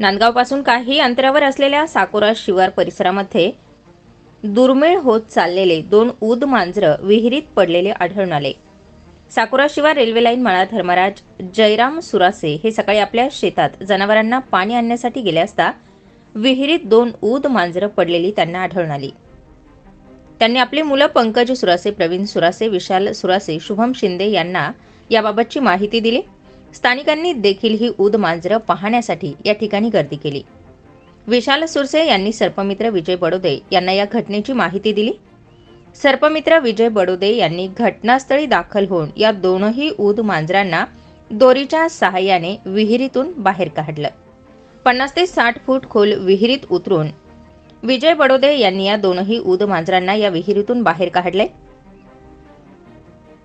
नांदगावपासून काही अंतरावर असलेल्या साकोरा शिवार परिसरामध्ये दुर्मिळ होत चाललेले दोन ऊद मांजरं विहिरीत पडलेले आढळून आले. साकोरा शिवार रेल्वे लाईन माळा धर्मराज जयराम सुरासे हे सकाळी आपल्या शेतात जनावरांना पाणी आणण्यासाठी गेले असता विहिरीत दोन ऊद मांजरं पडलेली त्यांना आढळून आली. त्यांनी आपली मुलं पंकज सुरासे प्रवीण सुरासे विशाल सुरासे शुभम शिंदे यांना याबाबतची माहिती दिली. स्थानिकांनी देखील ही उद मांजरं पाहण्यासाठी या ठिकाणी गर्दी केली. विशाल सुरसे यांनी सर्पमित्र विजय बडोदे यांना या घटनेची माहिती दिली. सर्पमित्र विजय बडोदे यांनी घटनास्थळी दाखल होऊन या दोनही ऊद मांजरांना दोरीच्या सहाय्याने विहिरीतून बाहेर काढलं. पन्नास ते साठ फूट खोल विहिरीत उतरून विजय बडोदे यांनी या दोनही ऊद मांजरांना या विहिरीतून बाहेर काढले.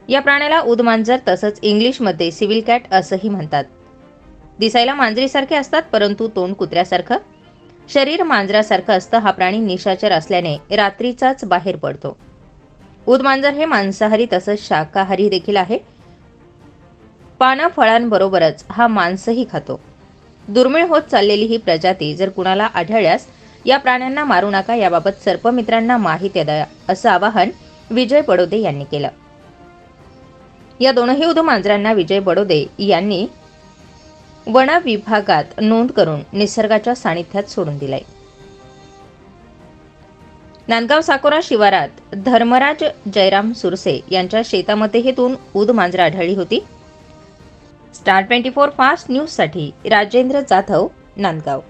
या प्राण्याला उद मांजर तसंच इंग्लिशमध्ये सिव्हिल कॅट असंही म्हणतात. दिसायला मांजरीसारखे असतात परंतु तोंड कुत्र्यासारखं. शरीर मांजरासारखं असतं हा प्राणी निशाचर असल्याने रात्रीचाच बाहेर पडतो. उद मांजर हे मांसाहारी तसंच शाकाहारी देखील आहे. पानं फळांबरोबरच हा मांसही खातो. दुर्मिळ होत चाललेली ही प्रजाती जर कुणाला आढळल्यास या प्राण्यांना मारू नका याबाबत सर्पमित्रांना माहिती द्या असं आवाहन विजय पडोदे यांनी केलं. या दोनही उद मांजरांना विजय बडोदे यांनी वन विभागात नोंद करून निसर्गाच्या सानिध्यात सोडून दिलाय. नांदगाव साकोरा शिवारात धर्मराज जयराम सुरसे यांच्या शेतामध्ये हे दोन उद मांजरं आढळली होती. स्टार ट्वेंटी फोर फास्ट न्यूजसाठी राजेंद्र जाधव नांदगाव.